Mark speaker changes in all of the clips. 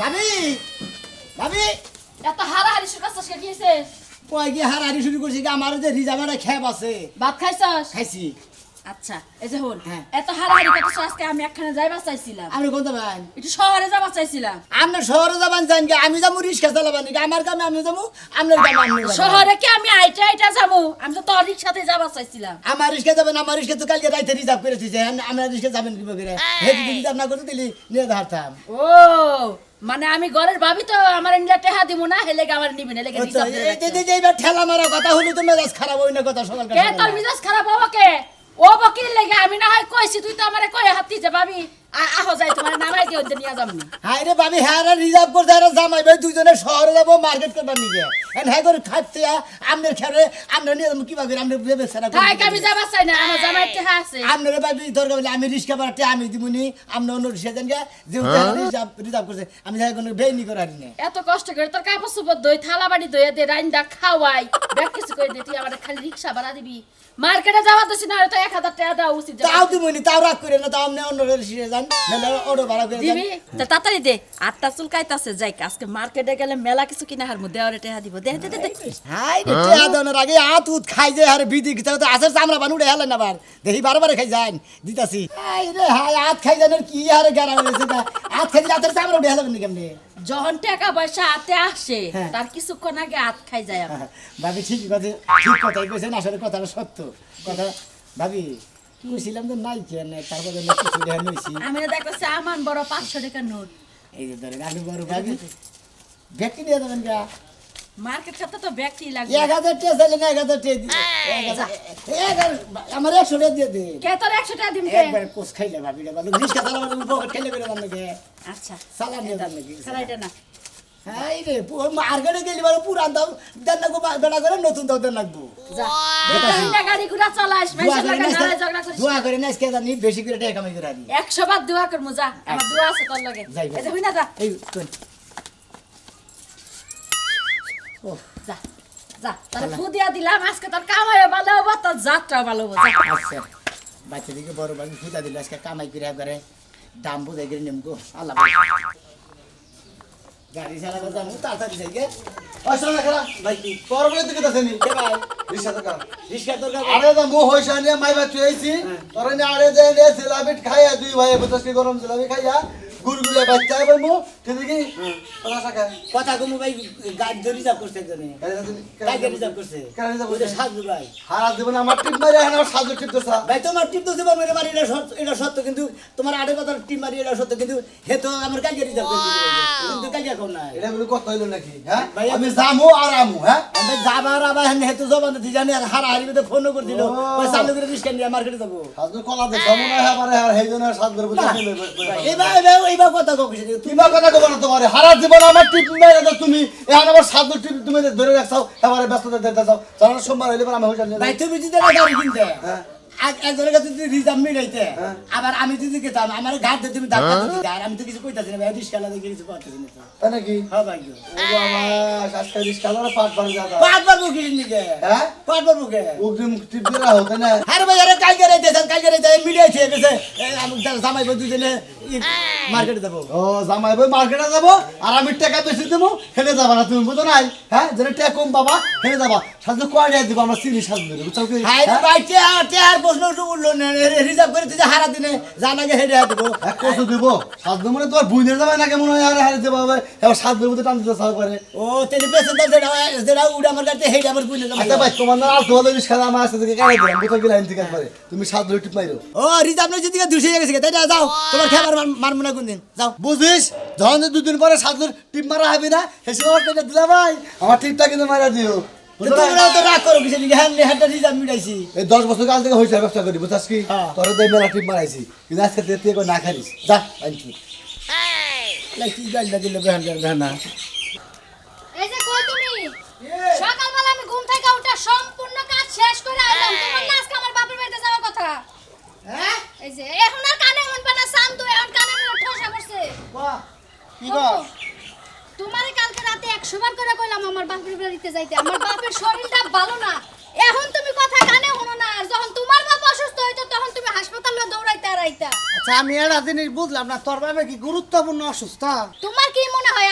Speaker 1: ভাবি ভাবি
Speaker 2: এত হারাহারি শুকাস কে?
Speaker 1: কয় গিয়ে হারাহারি শুরু করছি কি আমার যে রিজার্ভের আছে।
Speaker 2: ভাত খাইছস?
Speaker 1: খাইছি।
Speaker 2: আচ্ছা এই যে হল
Speaker 1: হ্যাঁ।
Speaker 2: এত হারাহারি আজকে আমি একখানে যাইবা চাইছিলাম।
Speaker 1: আপনি কোন যাবেন
Speaker 2: একটু শহরে যাবা চাইছিলাম।
Speaker 1: আপনার শহরে যাবেন জান কি আমি যাব রিক্সা চালাবেন নাকি আমার কামে আমি যাব আপনার কামে যাবেন।
Speaker 2: শহরে কি আমি আইটা আইটা যাব? আমি তো তোর রিক্সাতে যাবা চাইছিলাম।
Speaker 1: আমার রিক্সা যাবেন আমার রিক্সা তো কালকে রাইতে রিজার্ভ করে দিয়েছে আমরা রিক্সা যাবেন কি করে হে রিজার্ভ না করতে দিলি নিয়ে ধরতাম
Speaker 2: ও মানে আমি ঘরের ভাবি তো আমার ইন্ডিয়া টেহা দিব না হেলে আমার নিবি না লেগে রাখছে।
Speaker 1: এইবার ঠেলা মারা কথা হলো তো মেজাজ খারাপ হই না কথা সকাল
Speaker 2: কে তোর মেজাজ খারাপ হব কে ও বকির লেগে আমি না হয় কইছি তুই তো আমারে কই হাতি যে ভাবি আ- আহো যাই তোমার নামাই দিও যে নিয়ে যাবনি
Speaker 1: হাই রে ভাবি হ্যাঁ রিজার্ভ করতে হ্যাঁ জামাই ভাই দুজনে শহরে যাব মার্কেট করবার নিকে এন হ্যাঁ করে খাচ্ছে আমনের খেরে আমরা নিয়ে যাব কীভাবে আমরা ভেবে সেরা
Speaker 2: তাই আমি যাবা। চাই না আমার জামাই টেহা আছে।
Speaker 1: আপনারা ভাবি দরকার বলে আমি রিক্সা বাড়াতে আমি দিবনি আপনি অন্য রিক্সা দেন গে। যেহেতু রিজার্ভ রিজার্ভ করছে আমি যাই কোনো বেইনি করার নেই
Speaker 2: এত কষ্ট করে তোর কাপড় চোপড় দই থালা বাড়ি দইয়া দে রাইন্দা খাওয়াই ব্যাগ কিছু করে দে তুই আমার খালি রিক্সা ভাড়া দিবি। মার্কেটে যাওয়া তো না তো এক হাজার টাকা দেওয়া উচিত
Speaker 1: তাও দিবনি তাও রাগ করে না তাও আপনি অন্য রিক্সা যান। নাহলে অটো ভাড়া করে
Speaker 2: দিবি? তা তাড়াতাড়ি দে আটটা চুল কাইতাছে যাই আজকে মার্কেটে গেলে মেলা কিছু কিনা হার মধ্যে দেওয়ারে টেহা দিব দে দে দে,
Speaker 1: হাই রে টিয়া দনের আগে আত উত খাই যে আর বিদি কি তো আসার চামড়া বানু রে হেলেন আবার। দেখি বারবার খাই যান দিতাছি। হাই রে হাই আত খাই জানের কি আরে গারা হয়েছে না আত খাই রাতের চামড়া উঠে হেলেন নি কেমনে?
Speaker 2: যখন টাকা পয়সা হাতে আসে
Speaker 1: হ্যাঁ।
Speaker 2: তার কিছুক্ষণ আগে হাত খাই যায় আমার
Speaker 1: ভাবি ঠিক কথা ঠিক কথাই কইছেন আসলে কথাটা সত্য। কথা ভাবি কইছিলাম তো নাই কেন তারপরে কিছু রেহান হইছি।
Speaker 2: আমি না দেখতেছি আমার বড় পাঁচশো টাকা নোট।
Speaker 1: এই যে ধরেন আমি বড় ভাবি ব্যক্তি নিয়ে দেবেন গা।
Speaker 2: মার্কেট খাতে তো ব্যাগ কি
Speaker 1: এক হাজার টিয়া চাইলে না এক হাজার টিয়া দিই এক হাজার এক হাজার- আমার একশো টাকা দিয়ে দে।
Speaker 2: কে তোর একশো টাকা দিম কে?
Speaker 1: একবার কোষ খাইলে ভাবি রে ভালো রিক্সা চালাবার পকেট খাইলে বেরো
Speaker 2: আচ্ছা। না।
Speaker 1: হাই রে মার্কেটে গেলি বারে পুরান দাম দেন লাগবো বেড়া করে নতুন দাম দেন লাগবো
Speaker 2: যা। দেখি না গাড়ি ঘোড়া চালাস
Speaker 1: দোয়া করে না
Speaker 2: নাড়াই ঝগড়া করিস
Speaker 1: দোয়া করে না আজকে জানি বেশি করে টাকা কামাই করে আনি।
Speaker 2: একশো বার দোয়া কর মুজা আমার দোয়া আছে তোর লগে।
Speaker 1: যাই
Speaker 2: এই যে হই না যা।
Speaker 1: এই
Speaker 2: যা যা তোর ফুদিয়া দিলাম আজকে তোর কামাই ভালো হব তোর যাত্রা ভালো হব যা।
Speaker 1: আচ্ছা বাচ্চা দিকে বড় বাবু ফুটা দিল আজকে কামাই করে করে দাম বোঝাই করে নেমগো আল্লাহ গাড়ি চালাবো জানো তাড়াতাড়ি যাই গে
Speaker 3: আসলে খেলা
Speaker 1: ভাই কি
Speaker 3: তোর বলে দিকে তাসেনি
Speaker 1: কে ভাই?
Speaker 3: আরে দা মো হইছা বাচ্চু আইছি। আরে দে নে জিলাপি খাইয়া দুই ভাই কে গরম জিলাপি খাইয়া গুড়গুড়িয়া বাচ্চা এবার মো ঠিক কি কথা
Speaker 1: কমু ভাই গাড়ি ধরে রিজার্ভ করছে একজনে। গাড়ি রিজার্ভ করছে।
Speaker 3: কেন
Speaker 1: ওইটা সাজু ভাই।
Speaker 3: হারা জীবন আমার টিম মারি আমার সাজু টিপ দোসা
Speaker 1: ভাই তোমার টিপ তো দেবো মেরে মারি এটা সত্য এটা সত্য কিন্তু তোমার আড়ে কথা টিপ মারি এটা সত্য কিন্তু হে তো আমার কালকে রিজার্ভ করে দিয়েছে। কিন্তু কালকে কম নাই?
Speaker 3: এটা বলে কথা হইল নাকি? হ্যাঁ? আমি জামু আর আমু হ্যাঁ?
Speaker 1: আমি যাবার আবার হেন হেতু জবান দিতে জানি আর হারা হারিবে তো ফোন করে দিল ওই চালু করে রিস্কা নিয়ে মার্কেটে যাব।
Speaker 3: সাজু কলা দে না আমার আর হেই জন্য সাজ করে বুঝতে
Speaker 1: এইবার কথা কইছি
Speaker 3: কিবা কথা কব না তোমার। হারা জীবন আমার টিপ মেরে দাও তুমি। এখন আমার সাজু টিপ তুমি ধরে রাখছাও এবারে ব্যস্ততা দিতে যাও জানার সোমবার হইলে পর আমি হইছা
Speaker 1: ভাই তুমি যদি গাড়ি কিনতে
Speaker 3: হ্যাঁ।
Speaker 1: এক- একজনের কাছে যদি রিজার্ভ মিলাইতে
Speaker 3: হ্যাঁ।
Speaker 1: আবার আমি যদি গেতাম আমার ঘাট দিয়ে তুমি ধাক্কা দিতে আর আমি তো কিছু কইতাছি না ভাই রিস্কা লাগে কিছু করতেছি না
Speaker 3: তাই নাকি?
Speaker 1: হ্যাঁ ভাই গো।
Speaker 3: ও আমার আজকে রিস্কা ধরে পাট বাড়ি
Speaker 1: পাঁচ পারব কি নিকে
Speaker 3: হ্যাঁ?
Speaker 1: পাঁচ পারব কে?
Speaker 3: অগ্রিম টিপ দিলা হতে না।
Speaker 1: আরে ভাই আরে কালকে রাইতে কালকে রাইতে মিলিয়ে গেছে। আমি জামাই বই দুজনে মার্কেটে যাব।
Speaker 3: ও জামাই বই মার্কেটে যাব। আর আমি টাকা বেশি দেবো যাবা না তুমি বুঝো নাই? হ্যাঁ যেটা টাকা কম পাবা যাবা। সাজু কয় টাকা দিব আমরা সাজু দেবো বুঝছ কি? হ্যাঁ?
Speaker 1: ভাই চেয়ার চেয়ার প্রশ্ন উঠল রিজার্ভ করে তুই হারা দিনে দেবো
Speaker 3: এক কত দিব। সাজু মানে তোমার বুঝতে যাবে হয় আরে হারে যাব হবে এবার সাজুর মধ্যে টান দিতে চাও করে
Speaker 1: ও তেলি পেছন যেটা যেটা উড়ে আমার কাছে আমার বুঝলে
Speaker 3: আচ্ছা ভাই তোমার না আর তোমাদের রিস্কা আমার থেকে কাটাই দিলাম? বুঝো কি লাইন থেকে তুমি সাজু টিপ মাইরো।
Speaker 1: ও রিজার্ভ নয় যদি দুশো গেছে তাই যাও তোমার খাবার মারবো না কোনদিন? যাও।
Speaker 3: বুঝিস? যখন দুদিন পরে সাজুর টিপ মারা হবে না হেসে আমার দিলা ভাই আমার টিপটা কিন্তু মারা দিও। বুঝছ
Speaker 1: তো রাগ করো কিছু হ্যাঁ হ্যাঁ রিজার্ভ মিটাইছি
Speaker 3: এই দশ বছর কাল থেকে হয়েছে ব্যবসা করি বুঝাস কি?
Speaker 1: হ্যাঁ।
Speaker 3: তোর তো মেলা টিপ মারাইছি। কিন্তু আজকে দেখতে না খারিস যা আনছি
Speaker 1: না কি গাড়িটা দিলে বেহান বেহান না
Speaker 4: এই যে কই তুমি? সকালবেলা আমি ঘুম থেকে উঠে সম্পূর্ণ কাজ শেষ করে আইলাম। তোমার না আমার বাপের বাড়িতে যাওয়ার কথা?
Speaker 1: হ্যাঁ?
Speaker 4: এই যে এখন আর কানে মন পানা শান্ত এখন কানে মন ঠসা পড়ছে।
Speaker 3: কি? গো
Speaker 4: তোমারে কালকে রাতে একশো বার করে কইলাম আমার বাপের বাড়িতে যাইতে আমার বাপের শরীরটা ভালো না। এখন তুমি কথা কানে শোনো না আর যখন তোমার বাপ অসুস্থ হইতো তখন তুমি হাসপাতালে দৌড়াইতে আর আইতা।
Speaker 5: আচ্ছা আমি জিনিস বুঝলাম না তোর বাবা কি গুরুত্বপূর্ণ অসুস্থ?
Speaker 4: তোমার কি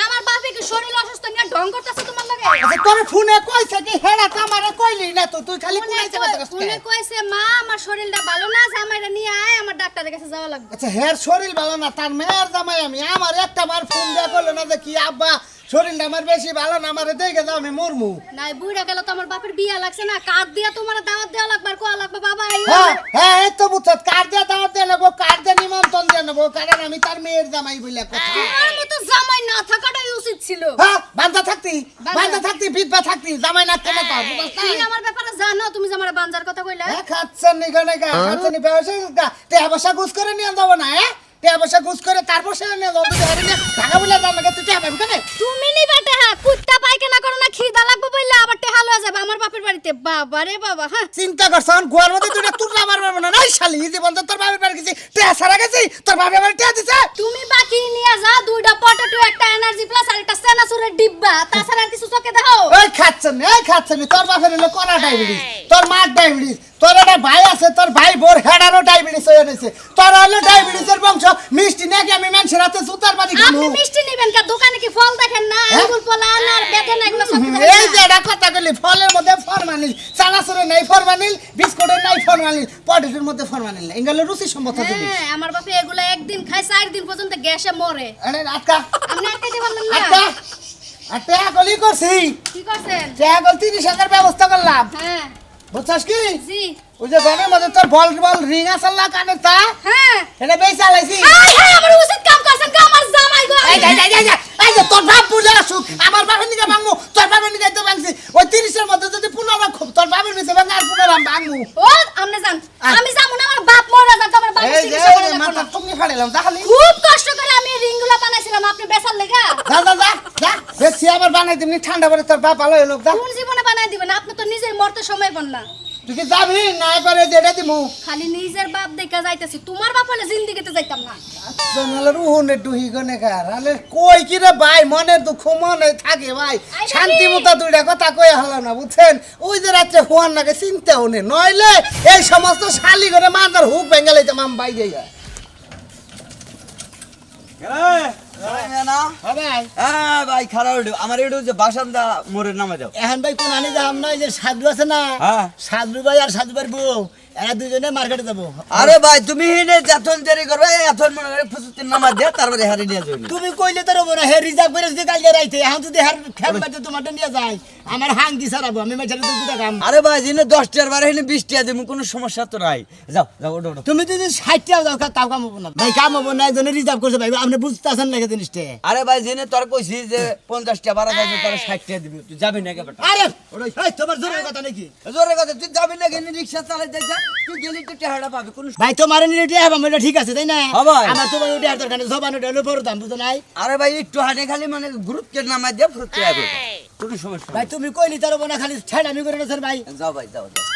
Speaker 4: আমার বাপে কি শরীর অসুস্থ নিয়ে ঢং করতেছে তোমার লাগে?
Speaker 5: আচ্ছা তোর ফোনে কইছে কি হেডা কামারে কইলি না তো তুই খালি কুনাইতে কথা
Speaker 4: ফোনে কইছে মা আমার শরীরটা ভালো না জামাইরা নিয়ে আয় আমার ডাক্তারের কাছে যাওয়া লাগবে।
Speaker 5: আচ্ছা হের শরীর ভালো না তার মেয়ের জামাই আমি আমার একটা বার ফোন দেয়া করল না যে কি আব্বা শরীরটা আমার বেশি ভালো না আমার দেখে যাও আমি মরমু।
Speaker 4: নাই বুইরা গেল তো আমার বাপের বিয়া লাগছে না। কার্ড দিয়া তোমার দাওয়াত দেওয়া লাগবে আর কোয়া লাগবে বাবা?
Speaker 5: হ্যাঁ হ্যাঁ এই তো বুঝছ কার দিয়ে দাওয়াত দিয়ে নেব কার দিয়ে নিমন্ত্রণ দিয়ে নেব কারণ আমি তার মেয়ের জামাই বলে কথা।
Speaker 4: তোমার মতো জামাই না থাকাটাই উচিত ছিল।
Speaker 5: হ্যাঁ বান্ধা থাকতি।
Speaker 4: বান্ধা
Speaker 5: থাকতি বিধবা থাকতি জামাই না কেন তো
Speaker 4: তুমি আমার ব্যাপারে জানো? তুমি যে আমার বাঞ্জার কথা কইলা।
Speaker 5: হ্যাঁ খাচ্ছেন নি গনে গা খাচ্ছেন নি ব্যবসা তে অবশ্য গুছ করে নিয়ে যাব না হ্যাঁ? তে অবশ্য গুছ করে তারপর সে নিয়ে যাব তুই হারে নিয়ে টাকা বলে দাম লাগে তুই টাকা কেন?
Speaker 4: তুমি নিবা টেহা কুত্তা পায়খানা করো না খিদা লাগবে বললে আবার টেহা লয়ে যাবে আমার বাপের বাড়িতে। বাবা রে বাবা হ্যাঁ।
Speaker 5: চিন্তা করছন গোয়ার মধ্যে তুই তুলনা মারবার না নাই শালি জীবন তো তোর বাবার বাড়ি গেছি টেয়া সারা গেছি তোর বাবার বাড়ি দিছে।
Speaker 4: তুমি বাকি নিয়ে যা দুইটা পটেটো একটা এনার্জি প্লাস আর একটা সেনাসুরের ডিব্বা তাছাড়া আর কিছু চোখে দেখো।
Speaker 5: ওই খাচ্ছেন এই খাচ্ছেন তোর বাপের হলো করা ডায়াবেটিস তোর মার ডায়াবেটিস তোর একটা ভাই আছে তোর ভাই বোর হেডারও ডায়াবেটিস হয়ে গেছে। তোর হলো ডায়াবেটিসের বংশ। মিষ্টি নাকি আমি মানুষের হাতে সুতার বাড়ি
Speaker 4: আপনি মিষ্টি নেবেন কা? দোকানে কি ফল দেখেন না?
Speaker 5: হ্যাঁ?
Speaker 4: আঙ্গুর পোলা আনার বেদেন এগুলো সব
Speaker 5: এই যে এটা কথা বলি ফলের মধ্যে ফরমালিন চানাচুরে নাই ফরমালিন বিস্কুটের নাই ফরমালিন পটেটোর মধ্যে ফরমালিন নাই। এগুলো রুচি সম্মত জিনিস
Speaker 4: হ্যাঁ আমার বাপে এগুলো একদিন খায় চার দিন পর্যন্ত গ্যাসে মরে।
Speaker 5: আরে আটকা।
Speaker 4: আপনি দিতে পারলেন না?
Speaker 5: আটকা। আর টেয়া গলি করছি।
Speaker 4: কি করছেন?
Speaker 5: টেয়া গল তিরিশ হাজার ব্যবস্থা করলাম।
Speaker 4: হ্যাঁ।
Speaker 5: বুঝছস কি? ওই যে ঘরের মধ্যে তোর বল বল রিং আছে না কানে তা?
Speaker 4: হ্যাঁ।
Speaker 5: এটা বেশ চালাইছি।
Speaker 4: আমার উচিত কাম করছেন কা আমার জামাই গো।
Speaker 5: এই যে, এই যে, এই যে, এই যে, তোর বাপ বুঝে আসুক আমার বাপের নিকে ভাঙবো তোর বাপের নিকে তো ভাঙছি। ওই তিরিশের মধ্যে যদি পুনরায় খুব তোর বাপের নিচে ভাঙে আর পুনরায় ভাঙবো।
Speaker 4: ও আপনি যান। আমি যাব না আমার বাপ মরে যান তোমার বাপ
Speaker 5: এই যে মাথা। টুঙ্গি ফাড়িলাম তাহলে
Speaker 4: খুব কষ্ট করে আমি রিংগুলো বানাইছিলাম আপনি বেচার লেগা।
Speaker 5: যা যা যা। আবার বানাই দিবনি ঠান্ডা পরে তোর বাপ ভালো হলো যা।
Speaker 4: কোন জীবনে বানাই দিবেন আপনি তো নিজের মরতে সময় পান না।
Speaker 5: তুই কি যাবি? না করে যেটা দিমু।
Speaker 4: খালি নিজের বাপ দেখা যাইতেছি তোমার বাপ হলে জিন্দিগিতে যাইতাম না।
Speaker 5: জঙ্গলে রুহুনে ডুহি গনে কার আলে কই কি রে ভাই মনের দুঃখ মনে থাকে ভাই। শান্তি। মতো দুইটা কথা কই হলো না বুঝছেন? ওই যে রাত্রে হুয়ার নাকে চিনতে হনে নইলে এই সমস্ত শালি করে মাথার হুক ভেঙে লাইতে মাম বাই যাই।
Speaker 6: হ্যাঁ ভাই খারাপ হইল। আমার একটু যে বাসান্দা মোড়ের নামে যাও
Speaker 1: এখন ভাই কোন আনি যাম না যে সাধু আছে না
Speaker 6: হ্যাঁ।
Speaker 1: সাধু ভাই আর সাধু ভাইয়ের বউ এরা দুজনে মার্কেটে যাব।
Speaker 6: আরে ভাই তুমি হিনে দেরি করবে এখন মনে করে ফুসুতির নামা দিয়ে তারপরে হারি নিয়ে যাবে।
Speaker 1: তুমি কইলে তো রবো না হে রিজার্ভ করে যদি কালকে রাইতে এখন যদি হের খেপ বাইতে তোমারটা নিয়ে যায় আমার হাং দি সারাবো আমি কাম
Speaker 6: আরে ভাই জিনে দশ টাকার বারে হিনে বিশ দেবো কোনো সমস্যা তো নাই। যাও যাও ওটো
Speaker 1: তুমি যদি ষাট টাকা দাও তাও কাম হব না। ভাই কাম হব না একজনে রিজার্ভ করছে ভাই আপনি বুঝতে আসেন লাগে জিনিসটা?
Speaker 6: আরে ভাই জিনে তোর কইছি যে পঞ্চাশ টাকা বাড়া যাচ্ছে তার ষাট টাকা দিবি। তুই যাবি না কেবল
Speaker 1: আরে এই তোমার জোরের কথা নাকি?
Speaker 6: জোরে কথা তুই যাবি না গেলি রিক্সা চালাই যাই যা তুই গেলি তো টাকাটা পাবি কোনো
Speaker 1: ভাই তোমার নিলে টিয়া হবাম ঠিক আছে তাই না। আমার তোমার ওটা আর দরকার সবান ওটা বড় দাম বুঝো নাই।
Speaker 6: আরে ভাই একটু হাঁটে খালি মানে গ্রুপকে নামাই দিয়ে যাবে কোনো সমস্যা
Speaker 1: ভাই তুমি কইলি তার না খালি ছাড় আমি করে নেছেন ভাই।
Speaker 6: যাও ভাই যাও যাও।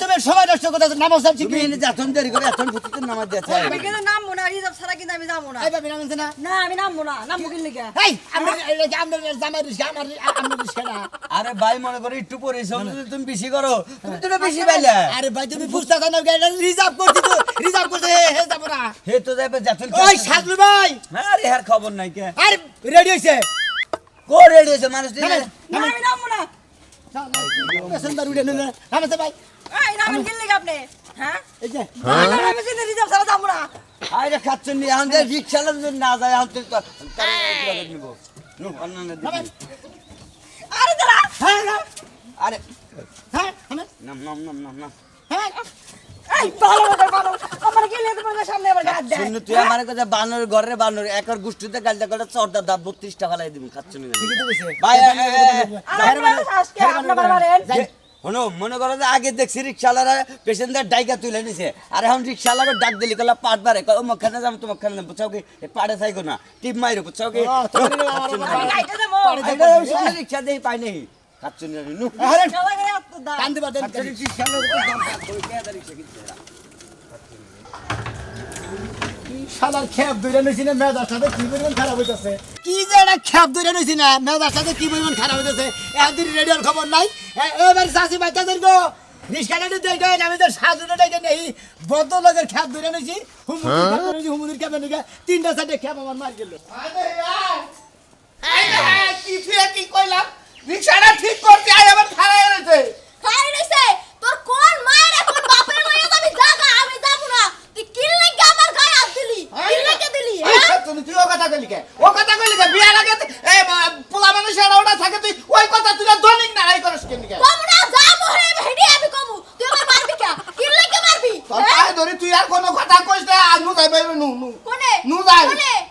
Speaker 1: তুমি সময় নষ্ট করতে নামো স্যার
Speaker 6: তুমি এনে দেরি করে এখন ফুটিতে নামাজ দিয়েছে
Speaker 7: আমি কিন্তু নামবো না রিজার্ভ ছাড়া কিন্তু আমি যাব না।
Speaker 1: এই ভাবি নামছে না?
Speaker 7: না আমি নামবো না নামবো কি লিখে
Speaker 1: এই আমরা আমরা জামাই রিস্কা আমার আমরা রিস্কা না
Speaker 6: আরে ভাই মনে করো একটু পরিশ্রম তুমি বেশি করো তুমি তো বেশি পাইলে।
Speaker 1: আরে ভাই তুমি বুঝতে না গাড়ি রিজার্ভ করছি তো রিজার্ভ করতে হে হে যাব না।
Speaker 6: হে তো যাবে যখন
Speaker 1: ওই সাজলু ভাই।
Speaker 6: হ্যাঁ আরে হার খবর নাই কে?
Speaker 1: আরে রেডি হইছে?
Speaker 6: কো রেডি হয়েছে মানুষ
Speaker 7: না আমি নামবো না।
Speaker 1: প্যাসেঞ্জার উঠে নিলে নামছে ভাই।
Speaker 7: এই নামেন কি লিখে আপনি? হ্যাঁ?
Speaker 1: এই যে।
Speaker 7: না, না, রিজার্ভ ছাড়া যাব না।
Speaker 6: আরে খাচ্ছেন নি এখন যে রিক্সা যদি না যায় এখন তো নিব। নু অন্য
Speaker 1: নামেন।
Speaker 7: আরে দাঁড়া।
Speaker 1: হ্যাঁ
Speaker 6: আরে।
Speaker 1: হ্যাঁ
Speaker 6: নাম নাম নাম নাম।
Speaker 1: হ্যাঁ।
Speaker 7: এই আমার কি সামনে আবার দেয়।
Speaker 6: শুনু তুই? আমার কথা বানর ঘরে বানর একর গুষ্টিতে করে টাকা লাই নি ভাই
Speaker 7: আজকে আপনার
Speaker 6: মনে করো যে আগে দেখছি রিক্সাওয়ালারা পেশেন্টদের ডাইকা তুলে নিছে। আর এখন রিক্সাওয়ালারা ডাক দিলি কলা পাট বারে মুখখানে যাম তোমার খানে বুঝাও কি? পাড়ে থাইকো না টিপ মাইরো বুঝাও কি?
Speaker 1: ও,
Speaker 6: রিক্সা দেই পাই নাই। খাচ্ছুন না, নু
Speaker 1: আরে
Speaker 7: খেলা করে এত দাম
Speaker 1: কান্দি বাদ
Speaker 6: খাচ্ছুন রিক্সাওয়ালা তো দাম পায়, ওই পেয়াদা কিনছে
Speaker 1: শালার খেপ ধরে নিছি না মেজার সাথে কি পরিমাণ খারাপ হইতাছে? কি যে একটা খেপ ধরে নিছি না মেজার সাথে কি পরিমাণ খারাপ হইতাছে? একদিন রেডিওর খবর নাই। এবার বাইতা দেন গো রিস্কাটা দেখেন আমি তো সাধুটা দেখেন এই বদ্ধ লোকের খ্যাপ হুমুদির হুমুদির খ্যাপে নিয়ে তিনটা চারটে খ্যাপ আমার মার গেল।
Speaker 5: কি ফিরে কি কইলাম? রিক্সাটা ঠিক করতে আয় আবার খারাপ এনেছে।
Speaker 7: খাই রইছে তোর কোন মায়ের এখন বাপের লইয়া যাবি জাগা আমি যাব না। তুই কিল লাগি আমার গায়ে হাত দিলি? কিল লাগি দিলি হ্যাঁ?
Speaker 5: তুমি তুই ও কথা কইলি কে? ও কথা কইলি কে? বিয়ার আগে এই পোলা মানুষের ওটা থাকে তুই ওই কথা তুই দৈনিক নাড়াই করস কেন কে?
Speaker 7: কম না যাব হে হেডি আমি কমু। তুই আমার মারবি কে? কিল লাগি মারবি?
Speaker 5: তোর
Speaker 7: হ্যাঁ?
Speaker 5: পায়ে ধরি তুই আর কোনো কথা কইস না। আর নু যাই বাইরে নু নু।
Speaker 7: কোনে?
Speaker 5: নু যাই।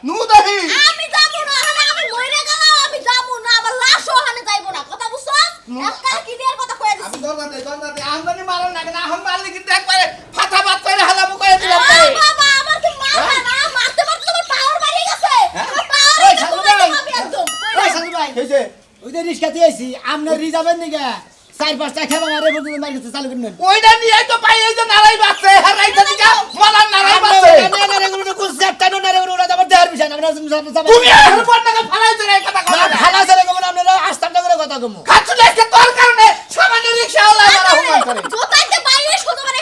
Speaker 5: নু যাই
Speaker 7: আমি যাব না হলে আমি মইরা গেলাম আমি যাব না আমার লাশও ওখানে যাইব না কথা বুঝছ? একটা কি দেওয়ার কথা কইয়া
Speaker 5: আমি
Speaker 7: দিছি
Speaker 5: দরজা দে দরজা দে আমদানি মারো না কেন আহম মারলে কিন্তু একবারে ফাটা বাত করে হালামু করে দিলাম
Speaker 7: আ, বাবা আমার কি মারবা না? মারতে মারতে তোমার পাওয়ার বাড়ি গেছে। আমার পাওয়ার
Speaker 1: এই সাধু ভাই। ওই সাধু ভাই
Speaker 5: হইছে
Speaker 1: ওই যে রিস্কা দিয়েছি আপনার রিজার্ভের নিকে চার পাঁচটা খেলা মারে বলতে মার গেছে চালু করুন
Speaker 5: ওইটা নিয়ে তো পাই এই যে নাড়াই বাচ্চা হারাই তো দিকা মালার নাড়াই বাচ্চা তুমি আর বন্ডাকে ফালাইতে রে কথা খাচ্ছ না কে তোর কারণে সামান্য রিকশা ওলা মারা করে।
Speaker 7: জোতাইতে বাইরে শুধু মানে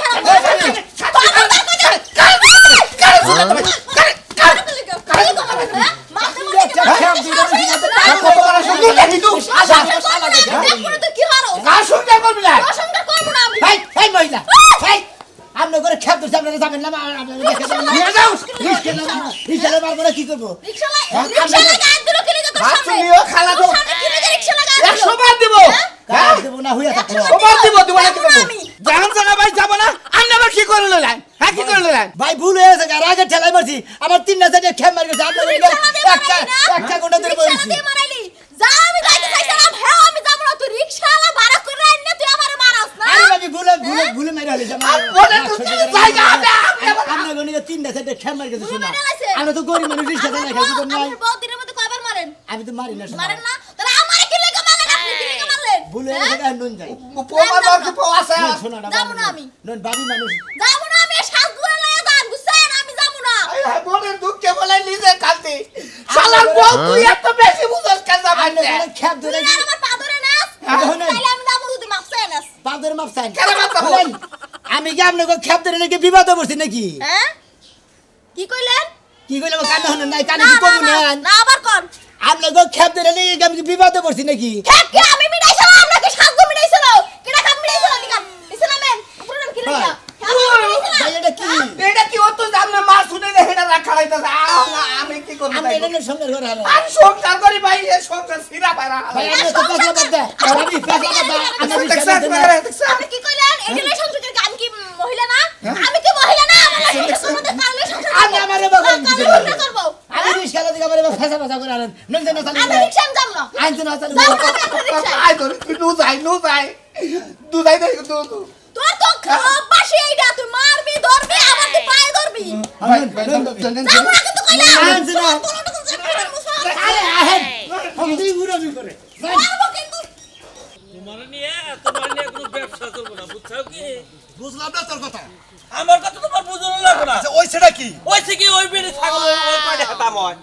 Speaker 1: কি করব
Speaker 5: হাত তুলিও খালা তো একশো বার দিব হ্যাঁ
Speaker 1: দেবো না হইয়া থাকল
Speaker 5: সবার দিব দিব না কি করব
Speaker 7: আমি।
Speaker 5: জাহান জানা ভাই যাব না? আমি আবার কি করে লইলেন? হ্যাঁ কি করে লইলেন?
Speaker 1: ভাই ভুল হয়ে গেছে আর আগে ঠেলাই মারছি। আমার তিনটা চারটে খেপ মার গেছে আপনার একটা একটা ঘণ্টা ধরে বলেছি। আর
Speaker 5: আমি
Speaker 1: আপনার গনিকে মার গেছে শোনা। আমরা তো গরিব মানুষ রিক্সা চালাই খাইছি তো নাই।
Speaker 7: মারেন?
Speaker 1: আমি তো মারি না
Speaker 7: মারেন না তাহলে আমারে কি লেগে মারলেন আপনি কি লেগে মারলেন
Speaker 1: ভুল হয়ে? গেছে নুন যাই
Speaker 5: আছে।
Speaker 1: শোনা না
Speaker 7: যাব না আমি।
Speaker 1: নুন বাবি মানুষ।
Speaker 7: যাব না আমি দূরে লয়ে যান বুঝছেন? আমি যাব না।
Speaker 5: বোনের দুঃখে বলে নিজে কাঁদতি শালার বউ তুই এত বেশি বুঝস কেন
Speaker 1: আর না খেপ ধরে
Speaker 7: আমার পা ধরে
Speaker 1: না।
Speaker 7: তাইলে আমি যাব যদি মাপ চাই নাস।
Speaker 1: পাদের মাপ চাই।
Speaker 5: কেন মাপ?
Speaker 1: আমি কি আপনাকে খেপ ধরে নাকি বিবাদ করছি নাকি?
Speaker 7: হ্যাঁ? কি কইলেন?
Speaker 1: কি কইলাম কান্না হন নাই?
Speaker 7: কান্না
Speaker 1: কি
Speaker 7: না
Speaker 1: করব
Speaker 7: না,
Speaker 1: না
Speaker 7: না আবার কোন।
Speaker 1: আপনাকে খেপ ধরে নাকি আমি কি বিবাদ করছি নাকি?
Speaker 7: খেপ কি? আমি মিটাইছিলাম আপনাকে সাধ্য মিটাইছিল কিনা কাম মিটাইছিল নিকাম ইসলামেন পুরো কি
Speaker 1: হ্যাঁ।
Speaker 7: লাগিয়া
Speaker 1: ভাই এটা কি
Speaker 5: এটা কি হতো জানলে মা শুনে রে হেডা আমি কি করব?
Speaker 1: আমি এটা নিয়ে সঙ্গে ঘরে
Speaker 5: আর সংসার করি ভাই এ সংসার সিরা পারা
Speaker 1: ভাই আমি তো বাদ আমি পেছলা বাদ আমি
Speaker 5: দেখছ
Speaker 1: রিক্সা দিতে না।
Speaker 5: দেখছ।
Speaker 7: আপনি কি কইলেন? এগুলো সংসারের গান কি মহিলা না? আমি কি মহিলা না? সংসার
Speaker 1: আমি আমারে বাগান।
Speaker 7: করব।
Speaker 1: আমি রিক্সা দিকে আমার ফেসা ফেসা করে আনেন। নুন যেন চালু
Speaker 7: আমি রিকশা যাব না।
Speaker 1: আইন যেন চালু
Speaker 7: যাও
Speaker 1: করে
Speaker 7: আমি রিকশা
Speaker 5: আই ধরে তুই যাই নু যাই তু যাই দেখ তো
Speaker 7: অভ্যাসই এইটা তুই মারবি ধরবি আবার তুই পায়ে ধরবি? যাব না কিন্তু। কইলাম
Speaker 8: তোমার নিয়ে তোমার নিয়ে কোনো ব্যবসা চলবো না বুঝছ কি?
Speaker 9: বুঝলাম না তোর কথা।
Speaker 8: আমার কথা তোমার বুঝলো না।
Speaker 9: আচ্ছা ওই সেটা কি?
Speaker 8: ওই থেকে ওই বেড়ে ছাগল? ওই পাড়ে দাম হয়?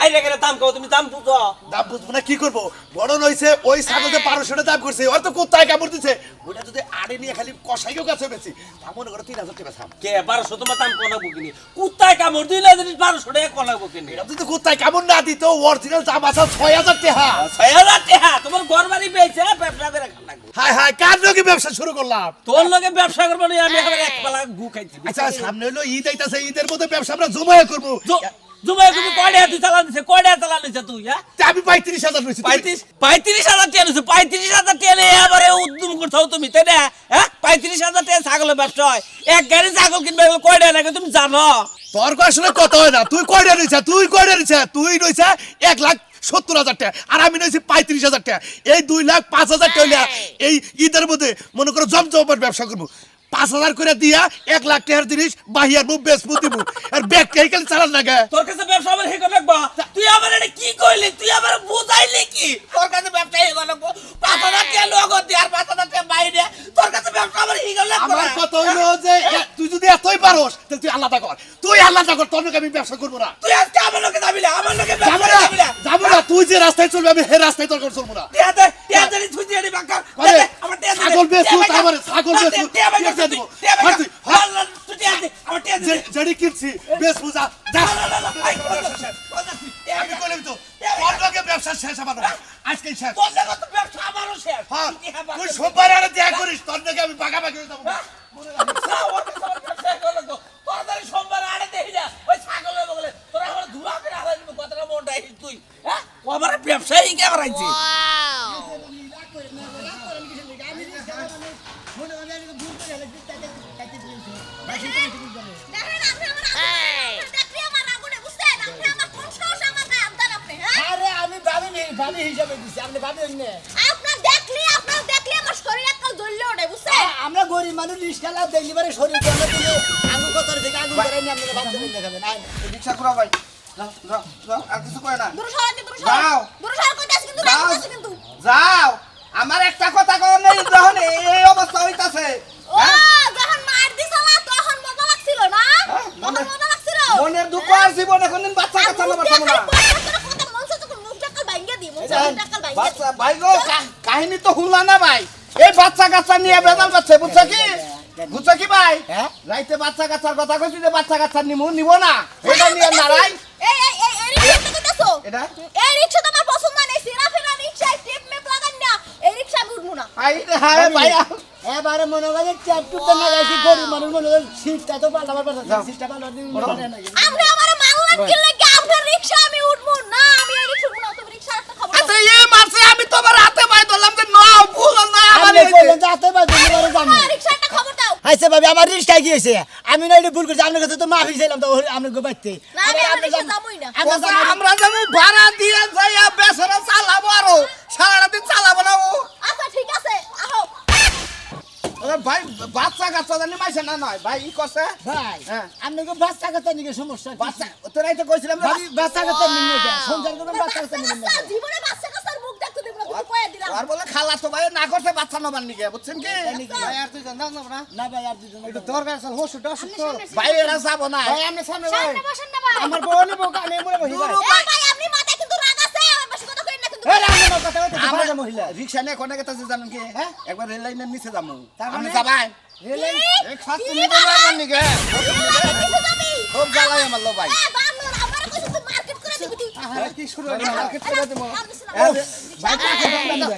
Speaker 8: হ্যাঁ আই রেখে দাম কও তুমি দাম বুঝো।
Speaker 9: দাম বুঝব না কি করব? বড় নইছে ওই ছাগলতে টাকা দাম করছে। ওর তো কোথায় কামড় দিছে। ওটা যদি আড়ে নিয়ে খালি কষাইও কাছে বেশি। তা মনে করো তিন হাজার টাকা থাম
Speaker 8: কে বারোশো তোমার দাম কোনাবো কিনি? কুত্তায় কামড় দিলে বারোশো টাকা কোনাবো কিনি?
Speaker 9: এটা যদি কামড় না দিত অরিজিনাল দাম আছে ছয় হাজার টাকা।
Speaker 8: ছয় হাজার টাকা? তোমার ঘর বাড়ি পেয়েছে ব্যবসা করে খান
Speaker 9: হায় হায় কার লোকে ব্যবসা শুরু করলাম?
Speaker 8: তোর লগে ব্যবসা করব না আমি এবার এক পালা গু খাইছি।
Speaker 9: আচ্ছা সামনে হলো ঈদ আইতাছে ঈদের মধ্যে ব্যবসা আমরা জমায়ে করব।
Speaker 8: জুমাই তুমি কয়টা চালান দিছে? কয়টা চালান দিছে তুই হ্যাঁ?
Speaker 9: তা আমি পঁয়ত্রিশ হাজার রয়েছি
Speaker 8: পঁয়ত্রিশ পঁয়ত্রিশ হাজার টিয়া নিচ্ছে পঁয়ত্রিশ হাজার টিয়া এবারে উদ্যম করছ তুমি তাই না? হ্যাঁ? পঁয়ত্রিশ হাজার ছাগলের ব্যবসা হয়। এক গাড়ি ছাগল কিনবে গেলে কয়টা লাগে তুমি জানো?
Speaker 9: তোর আসলে কত হয় না। তুই কয়টা রয়েছে তুই কয়টা রয়েছে তুই রয়েছে এক লাখ সত্তর হাজার টাকা আর আমি পঁয়ত্রিশ হাজার টাকা। এই দুই লাখ পাঁচ হাজার টাকা এই। ঈদের মধ্যে মনে করো জমজমার ব্যবসা করব। পাঁচ হাজার করে দিয়া এক লাখ টাকার জিনিস বাহিয়ার মুখ বেশ দিব আর ব্যাগ কে খালি চালান না
Speaker 8: তোর কাছে ব্যবসা আমার হেকো রাখবা তুই আমার এটা কি কইলি তুই আমার বুঝাইলি কি তোর কাছে ব্যবসা হেকো রাখব পাঁচ হাজার টাকা লগত দিয়ে আর পাঁচ হাজার টাকা বাইরে তোর কাছে ব্যবসা আমার হেকো রাখব
Speaker 9: আমার কথা হইল যে তুই যদি এতই পারোস তাহলে তুই আলাদা কর তুই আলাদা কর তোর লোকে আমি ব্যবসা করব না
Speaker 8: তুই আজকে আমার লোকে যাবি না আমার লোকে
Speaker 9: যাব না
Speaker 8: যাবি না
Speaker 9: তুই যে রাস্তায় চলবি আমি হে রাস্তায় তোর চলবো না ছাগল বেশ তারপরে ছাগল তোর
Speaker 8: দে,
Speaker 9: হাত
Speaker 8: কাছে
Speaker 9: তুই,
Speaker 8: তুই টিয়া দে, আমার টিয়া দে।
Speaker 9: যে- কিনছি বেশ বুঝা যা আমি কইলাম তো
Speaker 8: টিয়া ভাই
Speaker 9: তোর লগে ব্যবসা শেষ আমার আজকে শেষ
Speaker 8: তোর জায়গা তো ব্যবসা আমারও শেষ।
Speaker 9: হ্যাঁ
Speaker 8: তুই টিয়া ভাই
Speaker 9: তুই
Speaker 8: কাছে-
Speaker 9: সোমবার আরে দেখা করিস তোর নাকি আমি বাগাবাগি হয়ে যাব
Speaker 8: হ্যাঁ? ছাগল, ছাগল, ব্যবসা করলে তো, তোরা সোমবার আড়ে দেখি না, ওই ছাগলের বগলে, তোরা আমার ধুলা করে হালাই কথাটা মনটা তুই, হ্যাঁ? ও আমার ব্যবসায়ী কে আমার আইছে?
Speaker 1: ভাবি হিসাবে দিছি আপনি ভাবি অন্য
Speaker 7: আপনার দেখলি আপনার দেখলি আমার শরীর একদম জ্বললে ওঠে বুঝছেন?
Speaker 1: আমরা গরিব মানুষ রিস্কালা দেখলি পারে শরীর জন্য দিলে আগুন কত থেকে আগুন করে নিয়ে আপনারা ভাবতে দেখাবেন আয়।
Speaker 5: রিক্সা ঘুরা ভাই। যাও যাও যাও আর কিছু কয় না।
Speaker 7: দূর সরাই দূর
Speaker 5: যাও।
Speaker 7: সরাই দূর সরাই কইতাছ কিন্তু রাগ
Speaker 5: যাও।
Speaker 7: কিন্তু।
Speaker 5: যাও। আমার একটা কথা কও নেই যখন এই অবস্থা হইতাছে
Speaker 7: ও যখন মার দিছলা তখন মজা লাগছিল না?
Speaker 5: হ্যাঁ,
Speaker 7: তখন মজা লাগছিল?
Speaker 5: মনের দুঃখ আর জীবনে কোনদিন বাচ্চা না। বাচ্চা না বাচ্চা। ভাই। গো কাহিনী তো শুনলা না ভাই। এই বাচ্চা কাচ্চা নিয়ে বেজাল পাচ্ছে বুঝছ কি? বুঝছ কি ভাই?
Speaker 1: হ্যাঁ?
Speaker 5: রাইতে বাচ্চা কাচ্চার কথা কইছি যে বাচ্চা কাচ্চা নিমু নিব না। এটা নিয়ে নারাই। এটা? আই রে হায় ভাই।
Speaker 1: এবারে মনে না গরিব মানুষ মনে করেন সিটটা তো পাল্টাবার পাল্টা সিটটা পাল্টাবার দিন
Speaker 5: আচ্ছা এ মারছে আমি তোমার হাতে ভাই ধরলাম যে না ভুল না আমার
Speaker 1: আপনি
Speaker 5: এই যে-
Speaker 1: বললেন যাতে বাজে নিবারে জানি। আইছে ভাবি আমার রিস্কায় গিয়েছে। আমি না এটা ভুল করছি আপনার কাছে তো মাফি চাইলাম তো আমি গোবাইতে
Speaker 7: আমি আমার রিকশায় না।
Speaker 5: আমরা যেন ভাড়া দিয়ে যাইয়া বেসরা চালাবো আরও। সারাটা দিন চালাবো না ও।
Speaker 7: আচ্ছা ঠিক আছে আহো।
Speaker 5: ভাই বাচ্চা কাচ্চা জানি মাইছে না নয় ভাই ই করছে?
Speaker 1: ভাই
Speaker 5: হ্যাঁ।
Speaker 1: বাচ্চা নিয়ে সমস্যা
Speaker 5: বাচ্চা তোরাই তো কইছিলাম
Speaker 1: বাচ্চা কথা নিয়ে সংসার করবেন বাচ্চা কথা নিয়ে
Speaker 7: জীবনে বাচ্চা কাচ্চার মুখ দেখতে দিব না কিন্তু কয়ে দিলাম
Speaker 5: আর বলে খালা তো ভাই না করছে বাচ্চা নবার নিকে বুঝছেন কি?
Speaker 1: ভাই আর তুই জানাস না না ভাই আর দুজন একটু
Speaker 5: তোর কাছে হোসুটা অসুস্থ ভাই এরা যাব না
Speaker 1: ভাই আমি সামনে ভাই।
Speaker 7: সামনে বসেন না ভাই।
Speaker 1: আমার বউ নিবো আমি মরে বসি ভাই।
Speaker 7: ভাই আপনি মাথায় কিন্তু রাগ আছে আমার বেশি কথা কইেন না কিন্তু।
Speaker 1: এই রাম নাম কথা হইতে
Speaker 5: আমরা
Speaker 1: ভালো মহিলা
Speaker 5: রিক্সা নিয়ে কোনে গেছে জানেন কি? হ্যাঁ? একবার রেল লাইনের নিচে যাব।
Speaker 1: তার
Speaker 5: আপনি
Speaker 1: মানে?
Speaker 5: যাবেন
Speaker 1: রেলেন
Speaker 5: এক শাস্তি নিবে না নিকে খুব জ্বালাই আমার লো ভাই
Speaker 7: মার্কেট করে দিবি তুই
Speaker 5: কি শুরু হলো মার্কেট করে দেবো।
Speaker 1: ভাই দিবে।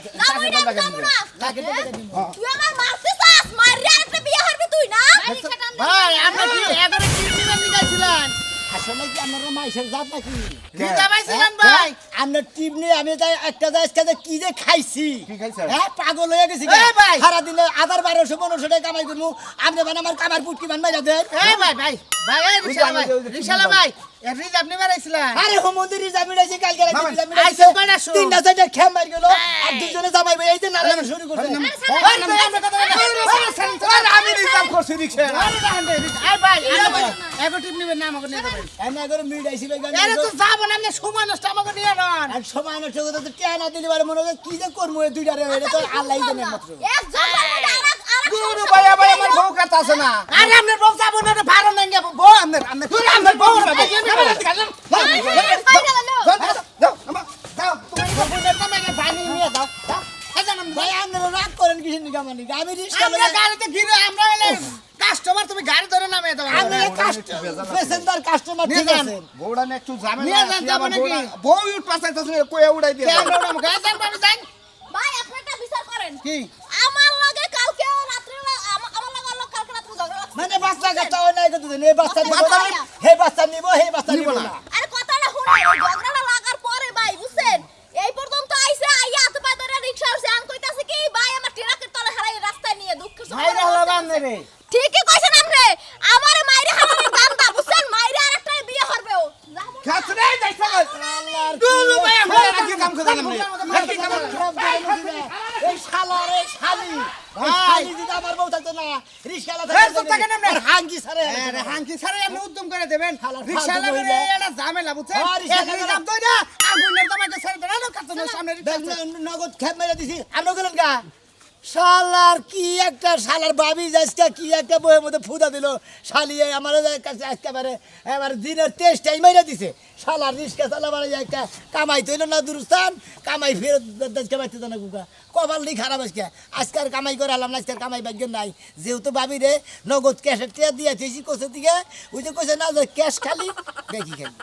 Speaker 7: তুই আমার মারতে চাস মাররে বিয়ে করবি তুই না?
Speaker 5: ভাই আমরা কি এবারে কি নিবেন নিগাছিলেন
Speaker 1: আসলে কি মাইসের জাত নাকি? হ্যাঁ?
Speaker 5: ভাই?
Speaker 1: টিপ নিয়ে আমি তাই একটা যা কি যে খাইছি। হ্যাঁ পাগল হয়ে গেছি
Speaker 5: ভাই!
Speaker 1: সারা দিনে আধার বারোশো পনেরোশো টাকা কামাই করব আপনি মানে আমার কামার পুটকি বান মাইরা দেন।
Speaker 5: এই ভাই ভাই ভাই এই রিক্সালা ভাই রিক্সালা ভাই এর রিজ আপনি বেরাইছিলেন
Speaker 1: আরে হোমন্দির রিজার্ভ মিলাইছি কালকে রিজার্ভ
Speaker 5: আইসে
Speaker 1: তিনটা চারটা খেম মার গেল আর দুজনে জামাই ভাই এই যে নারায়ণ শুরু করছে।
Speaker 5: আমি রিজার্ভ করছি রিক্সা এই ভাই এগো টিপ নিবেন না আমাকে নিয়ে যাবেন
Speaker 1: আমি করে মিলাইছি ভাই
Speaker 5: আরে তো যাব না আপনি সময় নষ্ট আমাকে নিয়ে নন
Speaker 1: আর সময় নষ্ট করতে তো কে না দিলি পারে মনে হয় কি যে করব এই দুইটা রে এটা তো আল্লাহ জানে মাত্র
Speaker 5: গুরু ভাই ভাই আমার বউ কাছে আছে না আরে আপনার বউ যাব না রে ভাড়া নেন বউ আপনার আপনার আপনার বউ যাব
Speaker 1: আপনারা রাগ করেন কিছু নিকা মানে আমি রিস্কা
Speaker 5: আমরা গাড়িতে ঘিরে আমরা এলে কাস্টমার তুমি গাড়ি ধরে নামে দাও।
Speaker 1: আমি পেসেন্টার কাস্টমার ঠিক আছে।
Speaker 5: বউড়া নে একটু যাবেন
Speaker 1: নিয়ে যান, যাব নাকি?
Speaker 5: বউ উঠ পাশে তো কয়ে উড়াই দিয়ে আমরা গায়ে যান। পাবি
Speaker 7: ভাই আপনি একটা বিচার করেন।
Speaker 5: কি?
Speaker 7: আমার লগে কালকে রাত্রে আমার আমার লগে আমার কালকে রাত্রে ঝগড়া লাগছে।
Speaker 1: মানে বাচ্চা কাচ্চা হয় নাই কিন্তু এই বাচ্চা নিব হে বাচ্চা নিব হে বাচ্চা নিব না।
Speaker 7: আরে কথাটা ওই ঝগড়াটা লাগার পরে ভাই বুঝছেন এই পর্যন্ত আইছে আইয়া হাতে পায়ে ধরে রিকশা আছে আন কইতাছে কি ভাই আমার ট্রাকের তলে হারাই রাস্তায় নিয়ে দুঃখ
Speaker 1: ভাই হলো বান্ধে রে।
Speaker 7: ঠিকই কইছেন আপনি। আমারে মাইরে হারানোর দামটা বুঝছেন? মাইরে আরেকটা বিয়ে করবে ও।
Speaker 5: খাস রে যাইছে দুলু ভাই আমরা। কি কাম করে দিলাম কি কাম
Speaker 1: খারাপ করে দিছে। এই শালা রে শালি। ভাই। যদি আমার বউ থাকতো না রিস্কালা
Speaker 5: এই থাকে না, না।
Speaker 1: হাঙ্গি সারে।
Speaker 5: আরে হাঙ্কি সারে আপনি উদ্যম করে দেবেন।
Speaker 1: খালার
Speaker 5: রিকশা
Speaker 1: ফালতু
Speaker 5: লাগবে
Speaker 1: বইলে।
Speaker 5: এটা ঝামেলা বুঝছেন?
Speaker 1: রিকশা
Speaker 5: এক
Speaker 1: লাগবে।
Speaker 5: রিজার্ভ দই না আগুনের তোমাকে ছেড়ে দেন না সামনে রিকশা
Speaker 1: দেখ
Speaker 5: আছে।
Speaker 1: না, নগদ খেপ মেরে দিছি। আমরা গেলেন গা। শালার কি একটা, শালার বাবি যাইska কি একটা বইয়ের মধ্যে ফুদা দিল। শালিয়ে আমার কাছে একেবারে এবার দিনের তেইশটাই মাইরা দিছে। শালার রিক্সা চালাবার একটা কামাই তৈল না দুরস্থান কামাই ফেরত দেশকে পাইতে না কুকা। কপাল নি খারাপ আজকে। আজকার কামাই করে আলাম না আজকার কামাই ভাগ্য নাই। যেহেতু বাবি রে, নগদ ক্যাশের টিয়া দিয়ে দিয়েছি কোচের দিকে, ওই যে কোচে না ক্যাশ খালি, দেখি খালি।